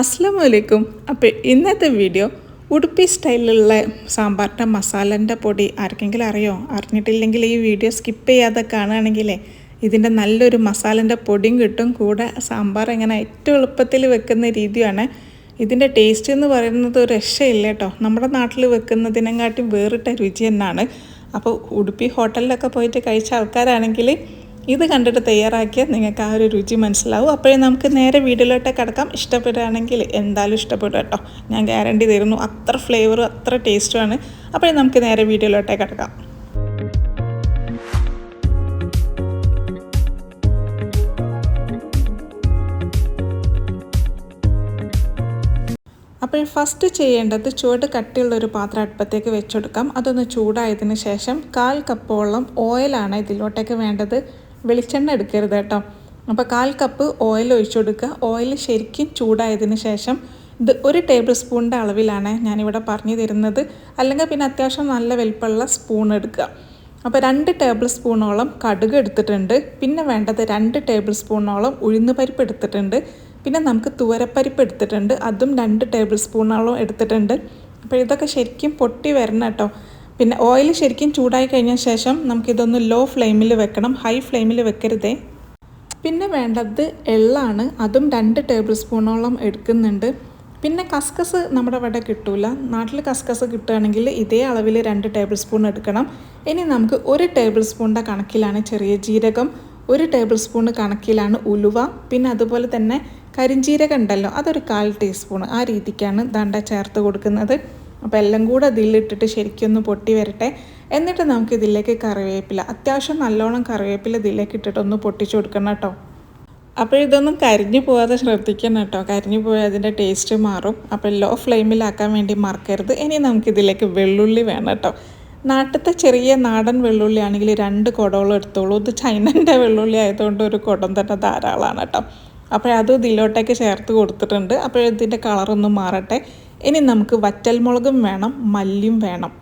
അസ്സാം വലൈക്കും അപ്പോൾ ഇന്നത്തെ വീഡിയോ ഉടുപ്പി സ്റ്റൈലിലുള്ള സാമ്പാറിന്റെ മസാലന്റെ പൊടി ആർക്കെങ്കിലും അറിയോ? അറിഞ്ഞിട്ടില്ലെങ്കിൽ ഈ വീഡിയോ സ്കിപ്പ് ചെയ്യാതെ കാണുകയാണെങ്കിലേ ഇതിന്റെ നല്ലൊരു മസാലന്റെ പൊടിയും കിട്ടും. കൂടെ സാമ്പാർ എങ്ങനെ ഏറ്റവും എളുപ്പത്തിൽ വെക്കുന്ന രീതിയാണ്. ഇതിന്റെ ടേസ്റ്റ് എന്ന് പറയുന്നത് രക്ഷയില്ല കേട്ടോ. നമ്മുടെ നാട്ടിൽ വെക്കുന്നതിനെക്കാട്ടി വേറിട്ട രുചി തന്നെയാണ്. അപ്പോൾ ഉടുപ്പി ഹോട്ടലിലൊക്കെ പോയിട്ട് കഴിച്ച ആൾക്കാരാണെങ്കിൽ ഇത് കണ്ടിട്ട് തയ്യാറാക്കിയാൽ നിങ്ങൾക്ക് ആ ഒരു രുചി മനസ്സിലാവും. അപ്പോഴേ നമുക്ക് നേരെ വീട്ടിലോട്ട് കിടക്കാം. ഇഷ്ടപ്പെടുകയാണെങ്കിൽ എന്തായാലും ഇഷ്ടപ്പെടും കേട്ടോ. ഞാൻ ഗ്യാരണ്ടി തരുന്നു അത്ര ഫ്ലേവറും അത്ര ടേസ്റ്റുമാണ് അപ്പോഴേ നമുക്ക് നേരെ വീട്ടിലോട്ടേ കിടക്കാം. അപ്പോൾ ഫസ്റ്റ് ചെയ്യേണ്ടത് ചുവട് കട്ടിയുള്ള ഒരു പാത്രം അടുപ്പത്തേക്ക് വെച്ചെടുക്കാം. അതൊന്ന് ചൂടായതിന് ശേഷം കാൽ കപ്പോളം ഓയിലാണ് ഇതിലോട്ടേക്ക് വേണ്ടത്. വെളിച്ചെണ്ണ എടുക്കരുത് കേട്ടോ. അപ്പോൾ കാൽ കപ്പ് ഓയിൽ ഒഴിച്ചു കൊടുക്കുക. ഓയിൽ ശരിക്കും ചൂടായതിന് ശേഷം ഇത് ഒരു ടേബിൾ സ്പൂണിന്റെ അളവിലാണ് ഞാനിവിടെ പറഞ്ഞു തരുന്നത്. അല്ലെങ്കിൽ പിന്നെ അത്യാവശ്യം നല്ല വലിപ്പമുള്ള സ്പൂൺ എടുക്കുക. അപ്പോൾ രണ്ട് ടേബിൾ സ്പൂണോളം കടുക് എടുത്തിട്ടുണ്ട്. പിന്നെ വേണ്ടത് രണ്ട് ടേബിൾ സ്പൂണോളം ഉഴുന്ന് പരിപ്പ് എടുത്തിട്ടുണ്ട്. പിന്നെ നമുക്ക് തുവരപ്പരിപ്പ് എടുത്തിട്ടുണ്ട്. അതും രണ്ട് ടേബിൾ സ്പൂണോളം എടുത്തിട്ടുണ്ട്. അപ്പോൾ ഇതൊക്കെ ശരിക്കും പൊട്ടി വരണം കേട്ടോ. പിന്നെ ഓയിൽ ശരിക്കും ചൂടായി കഴിഞ്ഞ ശേഷം നമുക്കിതൊന്ന് ലോ ഫ്ലെയിമിൽ വെക്കണം. ഹൈ ഫ്ലെയിമിൽ വെക്കരുതേ. പിന്നെ വേണ്ടത് എള്ളാണ്. അതും രണ്ട് ടേബിൾ സ്പൂണോളം എടുക്കുന്നുണ്ട്. പിന്നെ കസ്കസ് നമ്മുടെ ഇവിടെ കിട്ടൂല. നാട്ടിൽ കസ്കസ് കിട്ടുകയാണെങ്കിൽ ഇതേ അളവിൽ രണ്ട് ടേബിൾ സ്പൂൺ എടുക്കണം. ഇനി നമുക്ക് ഒരു ടേബിൾ സ്പൂണിന്റെ കണക്കിലാണ് ചെറിയ ജീരകം ഒരു ടേബിൾ സ്പൂൺ കണക്കിലാണ് ഉലുവ പിന്നെ അതുപോലെ തന്നെ കരിഞ്ജീരകം ഉണ്ടല്ലോ അതൊരു കാൽ ടീസ്പൂൺ ആ രീതിക്കാണ് ദണ്ട ചേർത്ത് കൊടുക്കുന്നത്. അപ്പോൾ എല്ലാം കൂടെ അതിലിട്ടിട്ട് ശരിക്കൊന്ന് പൊട്ടി വരട്ടെ. എന്നിട്ട് നമുക്ക് ഇതിലേക്ക് കറിവേപ്പില. അത്യാവശ്യം നല്ലോണം കറിവേപ്പില ഇതിലേക്ക് ഇട്ടിട്ട് ഒന്ന് പൊട്ടിച്ചു കൊടുക്കണം കേട്ടോ. അപ്പോൾ ഇതൊന്നും കരിഞ്ഞു പോകാതെ ശ്രദ്ധിക്കണം കേട്ടോ. കരിഞ്ഞു പോയാൽ അതിന്റെ ടേസ്റ്റ് മാറും. അപ്പോൾ ലോ ഫ്ലെയിമിലാക്കാൻ വേണ്ടി മറക്കരുത്. ഇനി നമുക്ക് ഇതിലേക്ക് വെള്ളുള്ളി വേണം കേട്ടോ. നാട്ടിലത്തെ ചെറിയ നാടൻ വെള്ളുള്ളി ആണെങ്കിൽ രണ്ട് കുടവളം എടുത്തോളൂ. ഇത് ചൈനന്റെ വെള്ളുള്ളി ആയതുകൊണ്ട് ഒരു കുടം തന്നെ ധാരാളമാണ് കേട്ടോ. അപ്പോൾ അത് ഇതിലോട്ടേക്ക് ചേർത്ത് കൊടുത്തിട്ടുണ്ട്. അപ്പോൾ ഇതിന്റെ കളറൊന്നും മാറട്ടെ. ഇനി നമുക്ക് വറ്റൽമുളകും വേണം മല്ലിയും വേണം.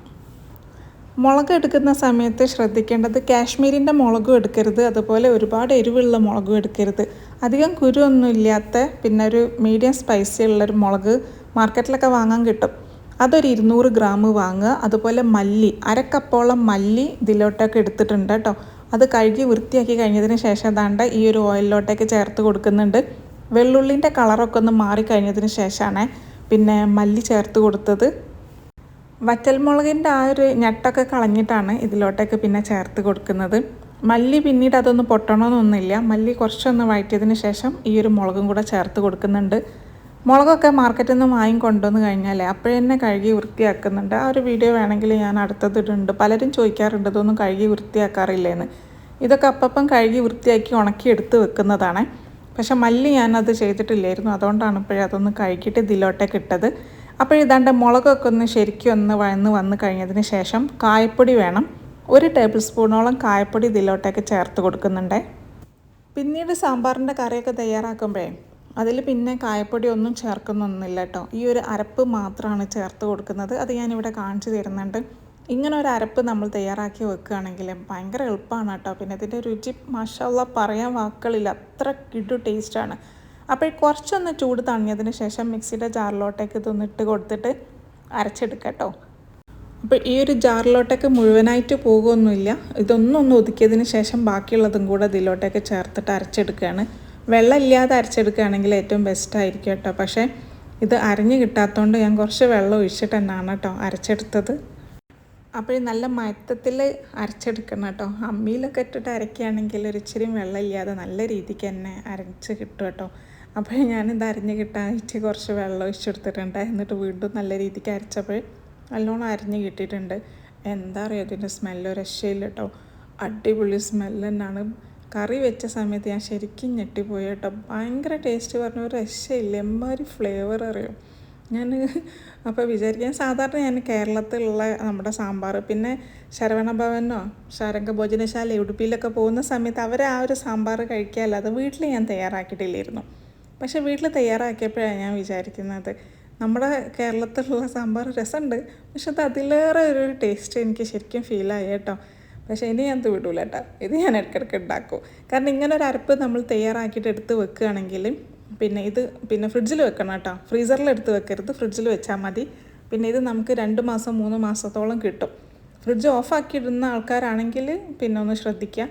മുളക് എടുക്കുന്ന സമയത്ത് ശ്രദ്ധിക്കേണ്ടത് കാശ്മീരിന്റെ മുളകും എടുക്കരുത് അതുപോലെ ഒരുപാട് എരിവുള്ള മുളകും എടുക്കരുത്. അധികം കുരുവൊന്നും ഇല്ലാത്ത പിന്നെ ഒരു മീഡിയം സ്പൈസി ഉള്ളൊരു മുളക് മാർക്കറ്റിലൊക്കെ വാങ്ങാൻ കിട്ടും. അതൊരു ഇരുന്നൂറ് ഗ്രാം വാങ്ങുക അതുപോലെ മല്ലി അരക്കപ്പോളം മല്ലി ഇതിലോട്ടൊക്കെ എടുത്തിട്ടുണ്ട് കേട്ടോ. അത് കഴുകി വൃത്തിയാക്കി കഴിഞ്ഞതിന് ശേഷം ദാണ്ട് ഈ ഒരു ഓയിലിലോട്ടേക്ക് ചേർത്ത് കൊടുക്കുന്നുണ്ട്. വെള്ളുള്ളിന്റെ കളറൊക്കെ ഒന്ന് മാറിക്കഴിഞ്ഞതിന് ശേഷമാണ് പിന്നെ മല്ലി ചേർത്ത് കൊടുത്തത്. വറ്റൽമുളകിന്റെ ആ ഒരു ഞെട്ടൊക്കെ കളഞ്ഞിട്ടാണ് ഇതിലോട്ടേക്ക് പിന്നെ ചേർത്ത് കൊടുക്കുന്നത്. മല്ലി പിന്നീട് അതൊന്ന് പൊട്ടണമെന്നൊന്നുമില്ല മല്ലി കുറച്ചൊന്ന് വഴറ്റിയതിന് ശേഷം ഈ ഒരു മുളകും കൂടെ ചേർത്ത് കൊടുക്കുന്നുണ്ട്. മുളകൊക്കെ മാർക്കറ്റിൽ നിന്ന് വാങ്ങി കൊണ്ടുവന്ന് കഴിഞ്ഞാൽ അപ്പോഴന്നെ കഴുകി വൃത്തിയാക്കുന്നുണ്ട്. ആ ഒരു വീഡിയോ വേണമെങ്കിൽ ഞാൻ അടുത്തത് ഇടുന്നുണ്ട് പലരും ചോദിക്കാറുണ്ട് ഇതൊന്നും കഴുകി വൃത്തിയാക്കാറില്ലേന്ന്? ഇതൊക്കെ അപ്പം കഴുകി വൃത്തിയാക്കി ഉണക്കി എടുത്ത് വെക്കുന്നതാണ്. പക്ഷെ മല്ലി ഞാനത് ചെയ്തിട്ടില്ലായിരുന്നു. അതുകൊണ്ടാണ് ഇപ്പോഴും അതൊന്ന് കഴുകിയിട്ട് ഇതിലോട്ടേക്ക് ഇട്ടത് അപ്പോൾ ഇതാണ്ട് മുളകൊക്കെ ഒന്ന് ശരിക്കും ഒന്ന് വഴന്ന് വന്ന് കഴിഞ്ഞതിന് ശേഷം കായപ്പൊടി വേണം. ഒരു ടേബിൾ സ്പൂണോളം കായപ്പൊടി ഇതിലോട്ടേക്ക് ചേർത്ത് കൊടുക്കുന്നുണ്ട്. പിന്നീട് സാമ്പാറിന്റെ കറിയൊക്കെ തയ്യാറാക്കുമ്പോഴേ അതിൽ പിന്നെ കായപ്പൊടി ഒന്നും ചേർക്കുന്നൊന്നുമില്ല കേട്ടോ. ഈ ഒരു അരപ്പ് മാത്രമാണ് ചേർത്ത് കൊടുക്കുന്നത്. അത് ഞാനിവിടെ കാണിച്ചു തരുന്നുണ്ട്. ഇങ്ങനെ ഒരു അരപ്പ് നമ്മൾ തയ്യാറാക്കി വെക്കുകയാണെങ്കിൽ ഭയങ്കര എളുപ്പമാണ് കേട്ടോ. പിന്നെ ഇതിന്റെ രുചി മഷാല്ല പറയാൻ വാക്കുകളില്ല. അത്ര കിടു ടേസ്റ്റാണ്. അപ്പോൾ കുറച്ചൊന്ന് ചൂട് തണിഞ്ഞതിന് ശേഷം മിക്സിയുടെ ജാറിലോട്ടേക്ക് ഇതൊന്ന് ഇട്ട് കൊടുത്തിട്ട് അരച്ചെടുക്കാം കേട്ടോ. അപ്പോൾ ഈ ഒരു ജാറിലോട്ടേക്ക് മുഴുവനായിട്ട് പോകുമൊന്നുമില്ല ഇതൊന്നും ഒന്ന് ഒതുക്കിയതിന് ശേഷം ബാക്കിയുള്ളതും കൂടെ ഇതിലോട്ടേക്ക് ചേർത്തിട്ട് അരച്ചെടുക്കുകയാണ്. വെള്ളം ഇല്ലാതെ അരച്ചെടുക്കുകയാണെങ്കിൽ ഏറ്റവും ബെസ്റ്റ് ആയിരിക്കും കേട്ടോ. പക്ഷേ ഇത് അരഞ്ഞ് കിട്ടാത്തതുകൊണ്ട് ഞാൻ കുറച്ച് വെള്ളം ഒഴിച്ചിട്ട് തന്നെയാണ് കേട്ടോ അരച്ചെടുത്തത്. അപ്പോൾ നല്ല മയത്തത്തിൽ അരച്ചെടുക്കണം കേട്ടോ. അമ്മിയിലൊക്കെ ഇട്ടിട്ട് അരയ്ക്കുകയാണെങ്കിൽ ഒരു ഇച്ചിരി വെള്ളമില്ലാതെ നല്ല രീതിക്ക് തന്നെ അരച്ച് കിട്ടും കേട്ടോ. അപ്പോൾ ഞാനിത് അരിഞ്ഞ് കിട്ടാനായിട്ട് കുറച്ച് വെള്ളം ഒഴിച്ചെടുത്തിട്ടുണ്ട് എന്നിട്ട് വീണ്ടും നല്ല രീതിക്ക് അരച്ചപ്പോൾ നല്ലോണം അരിഞ്ഞ് കിട്ടിയിട്ടുണ്ട്. എന്താ പറയുക അതിന്റെ സ്മെല്ല്? രക്ഷയില്ല കേട്ടോ. അടിപൊളി സ്മെല്ല് തന്നെയാണ്. കറി വെച്ച സമയത്ത് ഞാൻ ശരിക്കും ഞെട്ടിപ്പോയി കേട്ടോ. ഭയങ്കര ടേസ്റ്റ് പറഞ്ഞ ഒരു രക്ഷയില്ല. എമ്മാതിരി ഫ്ലേവർ അറിയും? ഞാൻ അപ്പോൾ വിചാരിക്കാൻ സാധാരണ ഞാൻ കേരളത്തിലുള്ള നമ്മുടെ സാമ്പാർ പിന്നെ ശരവണ ഭവനോ ശാരംഗ ഭോജനശാല ഉടുപ്പിയിലൊക്കെ പോകുന്ന സമയത്ത് അവർ ആ ഒരു സാമ്പാർ കഴിക്കാമല്ലാതെ വീട്ടിൽ ഞാൻ തയ്യാറാക്കിയിട്ടില്ലായിരുന്നു. പക്ഷെ വീട്ടിൽ തയ്യാറാക്കിയപ്പോഴാണ് ഞാൻ വിചാരിക്കുന്നത്. നമ്മുടെ കേരളത്തിലുള്ള സാമ്പാർ രസമുണ്ട് പക്ഷെ അത് അതിലേറെ ഒരു ടേസ്റ്റ് എനിക്ക് ശരിക്കും ഫീലായി കേട്ടോ. പക്ഷേ ഇനി ഞാൻ വിടൂല കേട്ടോ. ഇത് ഞാൻ ഇടയ്ക്കിടയ്ക്ക് ഉണ്ടാക്കും. കാരണം ഇങ്ങനെ ഒരു അരപ്പ് നമ്മൾ തയ്യാറാക്കിയിട്ട് എടുത്ത് വെക്കുകയാണെങ്കിൽ പിന്നെ ഇത് പിന്നെ ഫ്രിഡ്ജിൽ വെക്കണം കേട്ടോ. ഫ്രീസറിൽ എടുത്ത് വെക്കരുത് ഫ്രിഡ്ജിൽ വെച്ചാൽ മതി. പിന്നെ ഇത് നമുക്ക് രണ്ട് മാസം മൂന്ന് മാസത്തോളം കിട്ടും. ഫ്രിഡ്ജ് ഓഫാക്കിയിടുന്ന ആൾക്കാരാണെങ്കിൽ പിന്നെ ഒന്ന് ശ്രദ്ധിക്കുക.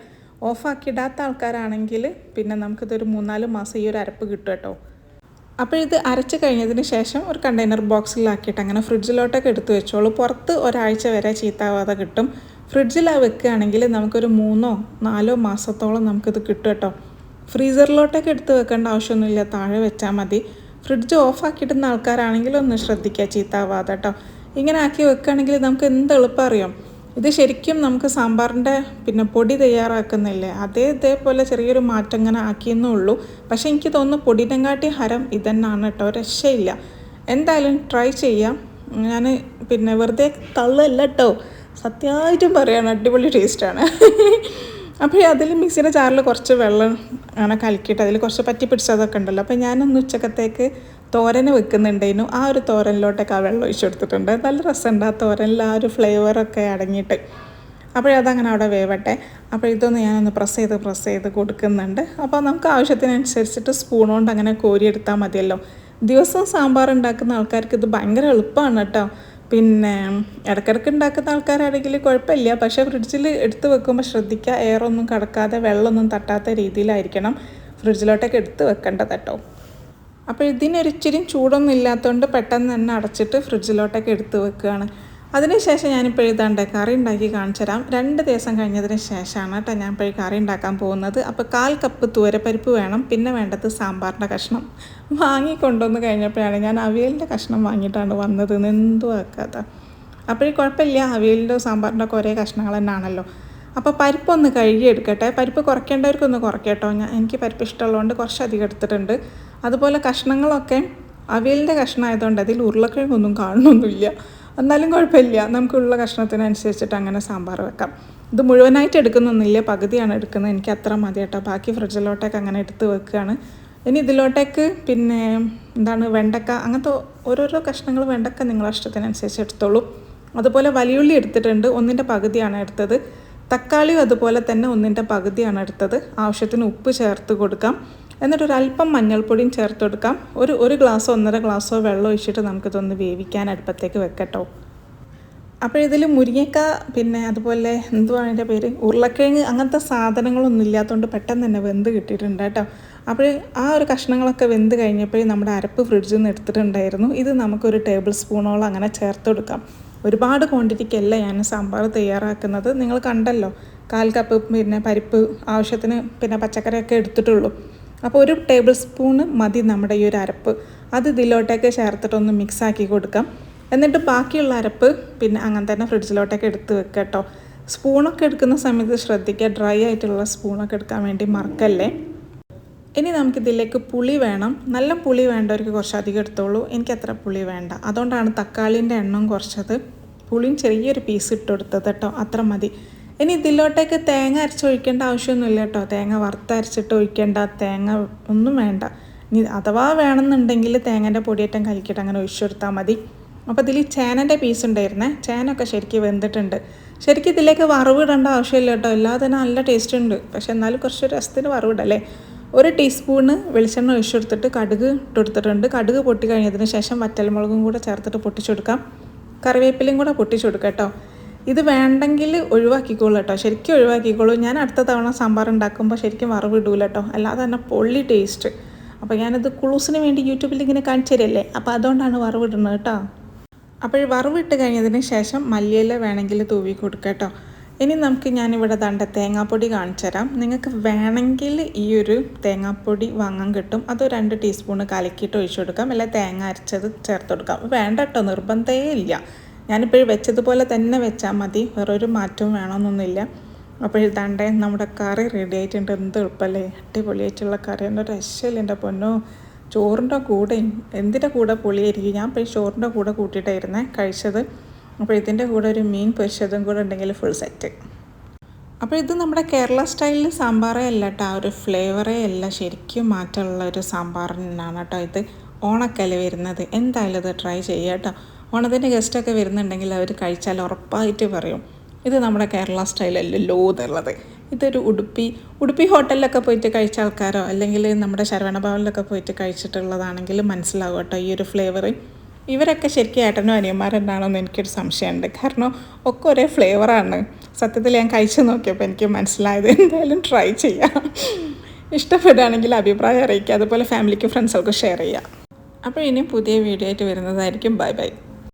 ഓഫാക്കിയിടാത്ത ആൾക്കാരാണെങ്കിൽ പിന്നെ നമുക്കിതൊരു മൂന്നാൽ മാസം ഈ ഒരു അരപ്പ് കിട്ടും കേട്ടോ. അപ്പോൾ ഇത് അരച്ച് കഴിഞ്ഞതിന് ശേഷം ഒരു കണ്ടെയ്നർ ബോക്സിലാക്കിയിട്ട് അങ്ങനെ ഫ്രിഡ്ജിലോട്ടൊക്കെ എടുത്തു വെച്ചോളൂ. പുറത്ത് ഒരാഴ്ച വരെ ചീത്താവാതെ കിട്ടും. ഫ്രിഡ്ജിലാണ് വെക്കുകയാണെങ്കിൽ നമുക്കൊരു മൂന്നോ നാലോ മാസത്തോളം നമുക്കിത് കിട്ടും കേട്ടോ. ഫ്രീസറിലോട്ടൊക്കെ എടുത്ത് വെക്കേണ്ട ആവശ്യമൊന്നുമില്ല. താഴെ വെച്ചാൽ മതി. ഫ്രിഡ്ജ് ഓഫാക്കിയിടുന്ന ആൾക്കാരാണെങ്കിൽ ഒന്ന് ശ്രദ്ധിക്കുക ചീത്താവാതെ കേട്ടോ ഇങ്ങനെ ആക്കി വെക്കുകയാണെങ്കിൽ നമുക്ക് എന്ത് എളുപ്പം അറിയാം. ഇത് ശരിക്കും നമുക്ക് സാമ്പാറിന്റെ പിന്നെ പൊടി തയ്യാറാക്കുന്നില്ലേ? അതേ ഇതേപോലെ ചെറിയൊരു മാറ്റം ഇങ്ങനെ ആക്കിയെന്നേ ഉള്ളൂ. പക്ഷേ എനിക്ക് തോന്നുന്നു പൊടിനെങ്കാട്ടി ഹരം ഇതെന്നാണ് കേട്ടോ രക്ഷയില്ല. എന്തായാലും ട്രൈ ചെയ്യാം. ഞാൻ പിന്നെ വെറുതെ തള്ളല്ല കേട്ടോ സത്യമായിട്ടും പറയാണ് അടിപൊളി ടേസ്റ്റാണ്. അപ്പോൾ അതിൽ മിക്സിയുടെ ചാറിൽ കുറച്ച് വെള്ളം അങ്ങനെ കലക്കിയിട്ട് അതിൽ കുറച്ച് പറ്റി പിടിച്ചതൊക്കെ ഉണ്ടല്ലോ. അപ്പോൾ ഞാനൊന്ന് ഉച്ചക്കത്തേക്ക് തോരന് വെക്കുന്നുണ്ടായിരുന്നു. ആ ഒരു തോരനിലോട്ടൊക്കെ ആ വെള്ളം ഒഴിച്ചു കൊടുത്തിട്ടുണ്ട്. നല്ല രസമുണ്ട് ആ തോരനിൽ ആ ഒരു ഫ്ലേവറൊക്കെ അടങ്ങിയിട്ട്. അപ്പോഴതങ്ങനെ അവിടെ വേവട്ടെ. അപ്പോൾ ഇതൊന്ന് ഞാനൊന്ന് പ്രസ് ചെയ്ത് പ്രസ് ചെയ്ത് കൊടുക്കുന്നുണ്ട്. അപ്പോൾ നമുക്ക് ആവശ്യത്തിനനുസരിച്ചിട്ട് സ്പൂൺ കൊണ്ട് അങ്ങനെ കോരിയെടുത്താൽ മതിയല്ലോ. ദിവസം സാമ്പാർ ഉണ്ടാക്കുന്ന ആൾക്കാർക്ക് ഇത് ഭയങ്കര എളുപ്പമാണ് കേട്ടോ. പിന്നെ ഇടക്കിടക്ക് ഉണ്ടാക്കുന്ന ആൾക്കാരാണെങ്കിൽ കുഴപ്പമില്ല. പക്ഷേ ഫ്രിഡ്ജിൽ എടുത്ത് വെക്കുമ്പോൾ ശ്രദ്ധിക്കുക എയറൊന്നും കടക്കാതെ വെള്ളമൊന്നും തട്ടാത്ത രീതിയിലായിരിക്കണം ഫ്രിഡ്ജിലോട്ടൊക്കെ എടുത്ത് വെക്കേണ്ടത് കേട്ടോ. അപ്പോൾ ഇതിനൊരിച്ചിരി ചൂടൊന്നും ഇല്ലാത്തതുകൊണ്ട് പെട്ടെന്ന് തന്നെ അടച്ചിട്ട് ഫ്രിഡ്ജിലോട്ടൊക്കെ എടുത്ത് വെക്കുകയാണ്. അതിനുശേഷം ഞാനിപ്പോൾ എഴുതാണ്ട് കറി ഉണ്ടാക്കി കാണിച്ചു തരാം രണ്ട് ദിവസം കഴിഞ്ഞതിന് ശേഷമാണ് കേട്ടോ ഞാൻ ഇപ്പോൾ കറി ഉണ്ടാക്കാൻ പോകുന്നത്. അപ്പോൾ കാൽ കപ്പ് തൂരപ്പരിപ്പ് വേണം പിന്നെ വേണ്ടത് സാമ്പാറിന്റെ കഷ്ണം. വാങ്ങി കൊണ്ടുവന്ന് കഴിഞ്ഞപ്പോഴാണ് ഞാൻ അവിയലിന്റെ കഷ്ണം വാങ്ങിയിട്ടാണ് വന്നത്. എന്തോ ആക്കാത്ത. അപ്പോഴേ കുഴപ്പമില്ല അവിയലിന്റെ സാമ്പാറിന്റെ ഒരേ കഷ്ണങ്ങൾ തന്നെയാണല്ലോ. അപ്പോൾ പരിപ്പൊന്ന് കഴുകിയെടുക്കട്ടെ പരിപ്പ് കുറയ്ക്കേണ്ടവർക്കൊന്ന് കുറയ്ക്കട്ടോ ഞാൻ എനിക്ക് പരിപ്പ് ഇഷ്ടമുള്ളതുകൊണ്ട് കുറച്ചധികം എടുത്തിട്ടുണ്ട്. അതുപോലെ കഷ്ണങ്ങളൊക്കെ അവിയലിന്റെ കഷ്ണമായതുകൊണ്ട് അതിൽ ഉരുളക്കിഴങ്ങൊന്നും കാണുന്നൊന്നുമില്ല. എന്നാലും കുഴപ്പമില്ല. നമുക്കുള്ള കഷ്ണത്തിനനുസരിച്ചിട്ട് അങ്ങനെ സാമ്പാർ വെക്കാം. ഇത് മുഴുവനായിട്ട് എടുക്കുന്നൊന്നുമില്ല. പകുതിയാണ് എടുക്കുന്നത്. എനിക്ക് അത്ര മതി കേട്ടോ. ബാക്കി ഫ്രിഡ്ജിലോട്ടേക്ക് അങ്ങനെ എടുത്ത് വെക്കുകയാണ്. ഇനി ഇതിലോട്ടേക്ക് പിന്നെ എന്താണ് വെണ്ടക്ക അങ്ങനത്തെ ഓരോരോ കഷ്ണങ്ങൾ വെണ്ടക്ക നിങ്ങളുടെ ഇഷ്ടത്തിനനുസരിച്ച് എടുത്തോളൂ. അതുപോലെ വലിയുള്ളി എടുത്തിട്ടുണ്ട്. ഒന്നിന്റെ പകുതിയാണ് എടുത്തത്. തക്കാളിയും അതുപോലെ തന്നെ ഒന്നിന്റെ പകുതിയാണ് എടുത്തത്. ആവശ്യത്തിന് ഉപ്പ് ചേർത്ത് കൊടുക്കാം. എന്നിട്ട് ഒരു അല്പം മഞ്ഞൾപ്പൊടിയും ചേർത്ത് കൊടുക്കാം ഒരു ഒരു ഗ്ലാസ്സോ ഒന്നര ഗ്ലാസ്സോ വെള്ളം ഒഴിച്ചിട്ട് നമുക്കിതൊന്ന് വേവിക്കാൻ അടുപ്പത്തേക്ക് വെക്കട്ടോ. അപ്പോൾ ഇതിൽ മുരിങ്ങക്ക പിന്നെ അതുപോലെ എന്തുവാണ് അതിന്റെ പേര്? ഉരുളക്കിഴങ്ങ് അങ്ങനത്തെ സാധനങ്ങളൊന്നും ഇല്ലാത്തതുകൊണ്ട് പെട്ടെന്ന് തന്നെ വെന്ത് കിട്ടിയിട്ടുണ്ട് കേട്ടോ. അപ്പോൾ ആ ഒരു കഷ്ണങ്ങളൊക്കെ വെന്ത് കഴിഞ്ഞപ്പോൾ നമ്മുടെ അരപ്പ് ഫ്രിഡ്ജിൽ നിന്ന് എടുത്തിട്ടുണ്ടായിരുന്നു. ഇത് നമുക്കൊരു ടേബിൾ സ്പൂണോളം അങ്ങനെ ചേർത്ത് കൊടുക്കാം ഒരുപാട് ക്വാണ്ടിറ്റിക്കല്ല ഞാൻ സാമ്പാർ തയ്യാറാക്കുന്നത്. നിങ്ങൾ കണ്ടല്ലോ കാൽ കപ്പ് പിന്നെ പരിപ്പ് ആവശ്യത്തിന് പിന്നെ പച്ചക്കറിയൊക്കെ എടുത്തിട്ടുള്ളൂ. അപ്പോൾ ഒരു ടേബിൾ സ്പൂണ് മതി നമ്മുടെ ഈ ഒരു അരപ്പ്. അത് ഇതിലോട്ടേക്ക് ചേർത്തിട്ടൊന്ന് മിക്സ് ആക്കി കൊടുക്കാം. എന്നിട്ട് ബാക്കിയുള്ള അരപ്പ് പിന്നെ അങ്ങനെ തന്നെ ഫ്രിഡ്ജിലോട്ടേക്ക് എടുത്ത് വെക്കുക കേട്ടോ. സ്പൂണൊക്കെ എടുക്കുന്ന സമയത്ത് ശ്രദ്ധിക്കുക. ഡ്രൈ ആയിട്ടുള്ള സ്പൂണൊക്കെ എടുക്കാൻ വേണ്ടി മറക്കല്ലേ? ഇനി നമുക്കിതിലേക്ക് പുളി വേണം. നല്ല പുളി വേണ്ടവർക്ക് കുറച്ചധികം എടുത്തോളൂ. എനിക്ക് അത്ര പുളി വേണ്ട. അതുകൊണ്ടാണ് തക്കാളിന്റെ എണ്ണം കുറച്ചത്. പുളിയും ചെറിയൊരു പീസ് ഇട്ട് കൊടുത്തത് കേട്ടോ. അത്ര മതി. ഇനി ഇതിലോട്ടേക്ക് തേങ്ങ അരച്ചൊഴിക്കേണ്ട ആവശ്യമൊന്നുമില്ല കേട്ടോ. തേങ്ങ വറുത്തരച്ചിട്ട് ഒഴിക്കേണ്ട തേങ്ങ ഒന്നും വേണ്ട. ഇനി അഥവാ വേണമെന്നുണ്ടെങ്കിൽ തേങ്ങന്റെ പൊടിയേറ്റം കലിക്കിട്ട് അങ്ങനെ ഒഴിച്ചു കൊടുത്താൽ മതി. അപ്പോൾ ഇതിൽ ചേനന്റെ പീസ് ഉണ്ടായിരുന്നേ ചേനൊക്കെ ശരിക്കും വെന്തിട്ടുണ്ട്. ശരിക്കും ഇതിലേക്ക് വറവിടേണ്ട ആവശ്യമില്ല കേട്ടോ. അല്ലാതെ തന്നെ നല്ല ടേസ്റ്റ് ഉണ്ട്. പക്ഷേ എന്നാലും കുറച്ച് രസത്തിന് വറവിടല്ലേ ഒരു ടീസ്പൂണ് വെളിച്ചെണ്ണ ഒഴിച്ചു കൊടുത്തിട്ട് കടുക് ഇട്ടെടുത്തിട്ടുണ്ട് കടുക് പൊട്ടി കഴിഞ്ഞതിന് ശേഷം വറ്റൽമുളകും കൂടെ ചേർത്തിട്ട് പൊട്ടിച്ചെടുക്കാം കറിവേപ്പിലയും കൂടെ പൊട്ടിച്ചെടുക്കാം കേട്ടോ. ഇത് വേണ്ടെങ്കിൽ ഒഴിവാക്കിക്കോളൂ കേട്ടോ. ശരിക്കും ഒഴിവാക്കിക്കോളൂ. ഞാൻ അടുത്ത തവണ സാമ്പാർ ഉണ്ടാക്കുമ്പോൾ ശരിക്കും വറവിടൂല കേട്ടോ. അല്ലാതെ തന്നെ പൊള്ളി ടേസ്റ്റ് അപ്പോൾ ഞാനിത് കുളൂസിന് വേണ്ടി യൂട്യൂബിൽ ഇങ്ങനെ കാണിച്ചു തരല്ലേ? അപ്പോൾ അതുകൊണ്ടാണ് വറവിടുന്നത് കേട്ടോ. അപ്പോൾ വറവിട്ട് കഴിഞ്ഞതിന് ശേഷം മല്ലിയില വേണമെങ്കിൽ തൂവി കൊടുക്കുക കേട്ടോ. ഇനി നമുക്ക് ഞാനിവിടെ തണ്ട തേങ്ങാപ്പൊടി കാണിച്ചു തരാം. നിങ്ങൾക്ക് വേണമെങ്കിൽ ഈ ഒരു തേങ്ങാപ്പൊടി വാങ്ങാൻ കിട്ടും. അത് രണ്ട് ടീസ്പൂണ് കലക്കിയിട്ട് ഒഴിച്ചു കൊടുക്കാം. അല്ലെങ്കിൽ തേങ്ങ അരച്ചത് ചേർത്ത് കൊടുക്കാം. വേണ്ട കേട്ടോ നിർബന്ധമേ ഇല്ല. ഞാനിപ്പോൾ വെച്ചതുപോലെ തന്നെ വെച്ചാൽ മതി. വേറൊരു മാറ്റവും വേണമെന്നൊന്നുമില്ല. അപ്പോൾ ഇതാണ്ടേ നമ്മുടെ കറി റെഡി ആയിട്ടുണ്ട്. എന്ത് എളുപ്പമല്ലേ? അടിപൊളിയായിട്ടുള്ള കറി. എന്റെ രക്ഷയില്ല എന്റെ പൊന്നോ? ചോറിന്റെ കൂടെ എന്തിന്റെ കൂടെ പുളിയായിരിക്കും? ഞാൻ ഇപ്പോൾ ചോറിന്റെ കൂടെ കൂട്ടിയിട്ടായിരുന്നേ കഴിച്ചത്. അപ്പോൾ ഇതിന്റെ കൂടെ ഒരു മീൻ പൊരിച്ചതും കൂടെ ഉണ്ടെങ്കിൽ ഫുൾ സെറ്റ് അപ്പോൾ ഇത് നമ്മുടെ കേരള സ്റ്റൈലിൽ സാമ്പാറേ അല്ല കേട്ടോ. ആ ഒരു ഫ്ലേവറേ അല്ല. ശരിക്കും മാറ്റമുള്ള ഒരു സാമ്പാറിനാണ് കേട്ടോ ഇത്. ഓണക്കല വരുന്നത്. എന്തായാലും ഇത് ട്രൈ ചെയ്യാം കേട്ടോ. ഓണത്തിന്റെ ഗസ്റ്റൊക്കെ വരുന്നുണ്ടെങ്കിൽ അവർ കഴിച്ചാൽ ഉറപ്പായിട്ട് പറയും ഇത് നമ്മുടെ കേരള സ്റ്റൈലല്ലല്ലോ എന്നുള്ളത്. ഇതൊരു ഉടുപ്പി ഉടുപ്പി ഹോട്ടലിലൊക്കെ പോയിട്ട് കഴിച്ച ആൾക്കാരോ അല്ലെങ്കിൽ നമ്മുടെ ശരവണ ഭവനിലൊക്കെ പോയിട്ട് കഴിച്ചിട്ടുള്ളതാണെങ്കിൽ മനസ്സിലാവും കേട്ടോ ഈ ഒരു ഫ്ലേവർ ഇവരൊക്കെ ശരിക്കും ഏട്ടനും അനിയന്മാരെന്നാണോ എന്ന് എനിക്കൊരു സംശയമുണ്ട്. കാരണം ഒക്കെ ഒരേ ഫ്ലേവറാണ് സത്യത്തിൽ ഞാൻ കഴിച്ചു നോക്കിയപ്പോൾ എനിക്ക് മനസ്സിലായത് എന്തായാലും ട്രൈ ചെയ്യാം. ഇഷ്ടപ്പെടുകയാണെങ്കിൽ അഭിപ്രായം അറിയിക്കുക. അതുപോലെ ഫാമിലിക്കും ഫ്രണ്ട്സൊക്കെ ഷെയർ ചെയ്യുക. അപ്പോൾ ഇനി പുതിയ വീഡിയോ ആയിട്ട് വരുന്നതായിരിക്കും. Bye bye